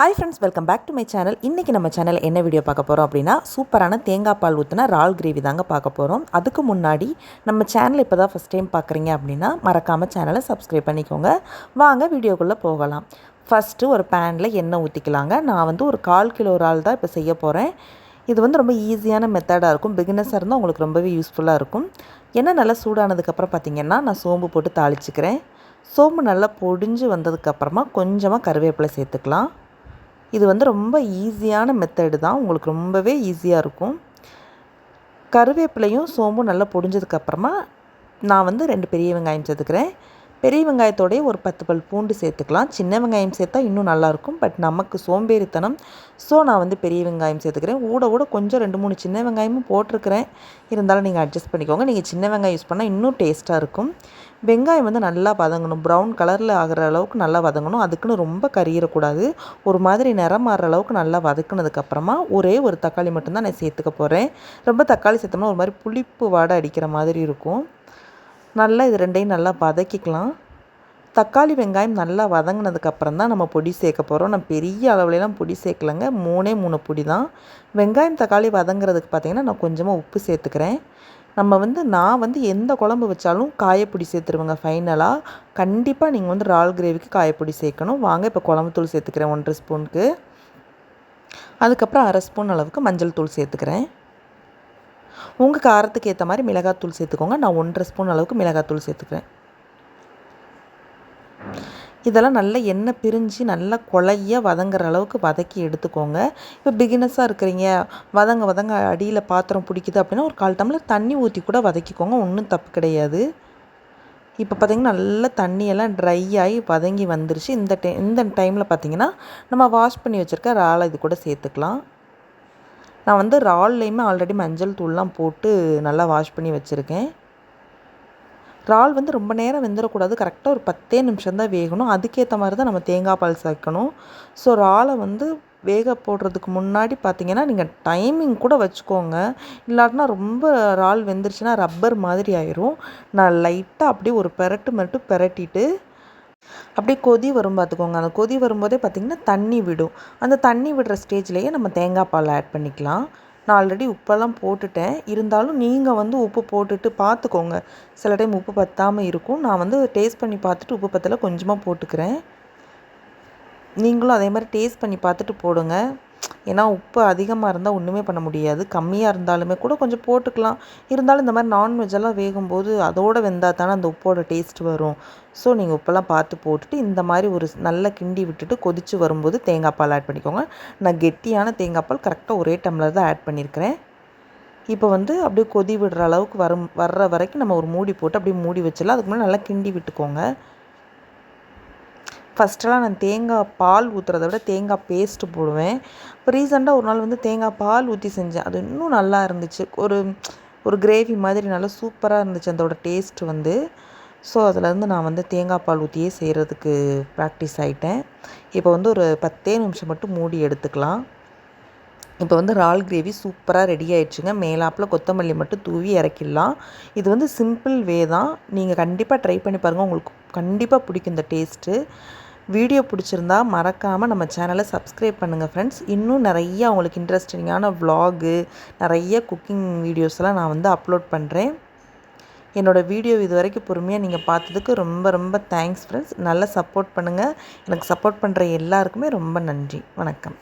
Hi friends welcome back to my channel இன்றைக்கி நம்ம channel என்ன வீடியோ பார்க்க போகிறோம் அப்படின்னா சூப்பரான தேங்காய் பால் ஊற்றின ரால் கிரேவி தாங்க பார்க்க போகிறோம் அதுக்கு முன்னாடி நம்ம சேனல் இப்போ தான் ஃபஸ்ட் டைம் பார்க்குறீங்க அப்படின்னா மறக்காமல் சேனலை சப்ஸ்கிரைப் பண்ணிக்கோங்க. வாங்க வீடியோக்குள்ளே போகலாம். ஃபஸ்ட்டு ஒரு பேனில் எண்ணெய் ஊற்றிக்கலாங்க நான் வந்து ஒரு கால் கிலோ ரால் தான் இப்போ செய்ய போகிறேன் இது வந்து ரொம்ப ஈஸியான மெத்தடாக இருக்கும். பிகினஸாக இருந்தால் உங்களுக்கு ரொம்பவே யூஸ்ஃபுல்லாக இருக்கும். எண்ணெய் நல்லா சூடானதுக்கப்புறம் பார்த்திங்கன்னா நான் சோம்பு போட்டு தாளிச்சிக்கிறேன். சோம்பு நல்லா பொடிஞ்சு வந்ததுக்கப்புறமா கொஞ்சமாக கருவேப்பிலை சேர்த்துக்கலாம். இது வந்து ரொம்ப ஈஸியான மெத்தடு தான். உங்களுக்கு ரொம்பவே ஈஸியாக இருக்கும். கருவேப்பிலையும் சோம்பும் நல்லா பொடிஞ்சதுக்கப்புறமா நான் வந்து ரெண்டு பெரிய வெங்காயம் சேர்த்துக்கிறேன். பெரிய வெங்காயத்தோடய ஒரு பத்து பல் பூண்டு சேர்த்துக்கலாம். சின்ன வெங்காயம் சேர்த்தா இன்னும் நல்லாயிருக்கும் பட் நமக்கு சோம்பேறித்தனம். ஸோ நான் வந்து பெரிய வெங்காயம் சேர்த்துக்கிறேன். ஊட ஊட கொஞ்சம் ரெண்டு மூணு சின்ன வெங்காயமும் போட்டிருக்கிறேன். இருந்தாலும் நீங்கள் அட்ஜஸ்ட் பண்ணிக்கோங்க. நீங்கள் சின்ன வெங்காயம் யூஸ் பண்ணால் இன்னும் டேஸ்ட்டாக இருக்கும். வெங்காயம் வந்து நல்லா வதங்கணும். ப்ரௌன் கலரில் ஆகிற அளவுக்கு நல்லா வதங்கணும். அதுக்குன்னு ரொம்ப கறியிடக்கூடாது ஒரு மாதிரி நிறம் மாறுற அளவுக்கு நல்லா வதக்குனதுக்கப்புறமா ஒரே ஒரு தக்காளி மட்டும்தான் நான் சேர்த்துக்க போகிறேன் ரொம்ப தக்காளி சேர்த்தோம்னா ஒரு மாதிரி புளிப்பு வாடை அடிக்கிற மாதிரி இருக்கும். நல்லா இது ரெண்டையும் நல்லா வதக்கிக்கலாம். தக்காளி வெங்காயம் நல்லா வதங்கினதுக்கப்புறம் தான் நம்ம பொடி சேர்க்க போகிறோம் நான் பெரிய அளவுலலாம் பொடி சேர்க்கலைங்க. மூணே மூணு பொடி தான். வெங்காயம் தக்காளி வதங்குறதுக்கு பார்த்திங்கன்னா நான் கொஞ்சமாக உப்பு சேர்த்துக்கிறேன். நம்ம வந்து நான் வந்து எந்த குழம்பு வச்சாலும் காயப்பொடி சேர்த்துருவேங்க ஃபைனலாக கண்டிப்பாக நீங்கள் வந்து ரால் கிரேவிக்கு காயப்பொடி சேர்க்கணும். வாங்க இப்போ குழம்பு தூள் சேர்த்துக்கிறேன் ஒன்றரை ஸ்பூனுக்கு. அதுக்கப்புறம் அரை ஸ்பூன் அளவுக்கு மஞ்சள் தூள் சேர்த்துக்கிறேன். உங்கள் காரத்துக்கு ஏற்ற மாதிரி மிளகாத்தூள் சேர்த்துக்கோங்க. நான் ஒன்றரை ஸ்பூன் அளவுக்கு மிளகாத்தூள் சேர்த்துக்கிறேன். இதெல்லாம் நல்லா எண்ணெய் பிரிஞ்சு நல்லா குழைய வதங்குற அளவுக்கு வதக்கி எடுத்துக்கோங்க. இப்போ பிகினஸாக இருக்கிறீங்க வதங்க வதங்க அடியில் பாத்திரம் பிடிக்குது அப்படின்னா ஒரு கால் டம்ளர் தண்ணி ஊற்றி கூட வதக்கிக்கோங்க ஒன்றும் தப்பு கிடையாது. இப்போ பார்த்திங்கன்னா நல்லா தண்ணியெல்லாம் ட்ரை ஆகி வதங்கி வந்துருச்சு. இந்த டை இந்த டைமில் பார்த்திங்கன்னா நம்ம வாஷ் பண்ணி வச்சுருக்க இறாலை இது கூட சேர்த்துக்கலாம். நான் வந்து இறால்லையுமே ஆல்ரெடி மஞ்சள் தூள்லாம் போட்டு நல்லா வாஷ் பண்ணி வச்சுருக்கேன். இறால் வந்து ரொம்ப நேரம் வெந்துடக்கூடாது கரெக்டாக ஒரு பத்தே நிமிஷம் தான் வேகணும். அதுக்கேற்ற மாதிரி தான் நம்ம தேங்காய் பால் சேர்க்கணும். ஸோ இறாலை வந்து வேக போடுறதுக்கு முன்னாடி பார்த்தீங்கன்னா நீங்கள் டைமிங் கூட வச்சுக்கோங்க. இல்லாட்டினா ரொம்ப இறால் வெந்துருச்சுன்னா ரப்பர் மாதிரி ஆயிரும். நான் லைட்டாக அப்படியே ஒரு பெரட்டு மட்டும் பெரட்டிட்டு அப்படியே கொதி வரும் பார்த்துக்கோங்க. அந்த கொதி வரும்போதே பார்த்திங்கன்னா தண்ணி விடும். அந்த தண்ணி விடுற ஸ்டேஜ்லேயே நம்ம தேங்காய் பால் ஆட் பண்ணிக்கலாம். நான் ஆல்ரெடி உப்பெல்லாம் போட்டுட்டேன். இருந்தாலும் நீங்கள் வந்து உப்பு போட்டுட்டு பார்த்துக்கோங்க சில டைம் உப்பு பற்றாமல் இருக்கும். நான் வந்து டேஸ்ட் பண்ணி பார்த்துட்டு உப்பு பத்தலை கொஞ்சமாக போட்டுக்கிறேன். நீங்களும் அதே மாதிரி டேஸ்ட் பண்ணி பார்த்துட்டு போடுங்க. ஏன்னா உப்பு அதிகமாக இருந்தால் ஒன்றுமே பண்ண முடியாது. கம்மியாக இருந்தாலுமே கூட கொஞ்சம் போட்டுக்கலாம். இருந்தாலும் இந்த மாதிரி நான்வெஜ்ஜெல்லாம் வேகும்போது அதோடு வெந்தால் தானே அந்த உப்போட டேஸ்ட் வரும். ஸோ நீங்கள் உப்பெல்லாம் பார்த்து போட்டுட்டு இந்த மாதிரி ஒரு நல்லா கிண்டி விட்டுட்டு கொதித்து வரும்போது தேங்காய் பால் ஆட் பண்ணிக்கோங்க. நான் கெட்டியான தேங்காய் பால் கரெக்டாக ஒரே டம்ளர் தான் ஆட் பண்ணியிருக்கிறேன் இப்போ வந்து அப்படியே கொதி விடுற அளவுக்கு வரும் வர்ற வரைக்கும் நம்ம ஒரு மூடி போட்டு அப்படியே மூடி வச்சிடலாம். அதுக்கு முன்னாடி நல்லா கிண்டி விட்டுக்கோங்க. ஃபஸ்ட்டெல்லாம் நான் தேங்காய் பால் ஊற்றுறத விட தேங்காய் பேஸ்ட்டு போடுவேன். இப்போ ரீசெண்டாக ஒரு நாள் வந்து தேங்காய் பால் ஊற்றி செஞ்சேன். அது இன்னும் நல்லா இருந்துச்சு. ஒரு ஒரு கிரேவி மாதிரி நல்லா சூப்பராக இருந்துச்சு அதோட டேஸ்ட்டு வந்து. ஸோ அதுலேருந்து நான் வந்து தேங்காய் பால் ஊற்றியே செய்கிறதுக்கு ப்ராக்டிஸ் ஆகிட்டேன் இப்போ வந்து ஒரு பத்தே நிமிஷம் மட்டும் மூடி எடுத்துக்கலாம். இப்போ வந்து ரால் கிரேவி சூப்பராக ரெடி ஆயிடுச்சுங்க. மேலாப்பில் கொத்தமல்லி மட்டும் தூவி இறக்கிடலாம். இது வந்து சிம்பிள் வே தான். நீங்கள் கண்டிப்பாக ட்ரை பண்ணி பாருங்கள் உங்களுக்கு கண்டிப்பாக பிடிக்கும் இந்த டேஸ்ட்டு வீடியோ பிடிச்சிருந்தா மறக்காமல் நம்ம சேனலை சப்ஸ்கிரைப் பண்ணுங்கள் ஃப்ரெண்ட்ஸ் இன்னும் நிறைய உங்களுக்கு இன்ட்ரெஸ்டிங்கான வ்ளாகு நிறைய குக்கிங் வீடியோஸ்லாம் நான் வந்து அப்லோட் பண்ணுறேன் என்னோடய வீடியோ இது வரைக்கும் பொறுமையாக நீங்கள் பார்த்ததுக்கு ரொம்ப ரொம்ப தேங்க்ஸ் ஃப்ரெண்ட்ஸ் நல்லா சப்போர்ட் பண்ணுங்கள் எனக்கு சப்போர்ட் பண்ணுற எல்லாருக்குமே ரொம்ப நன்றி. வணக்கம்.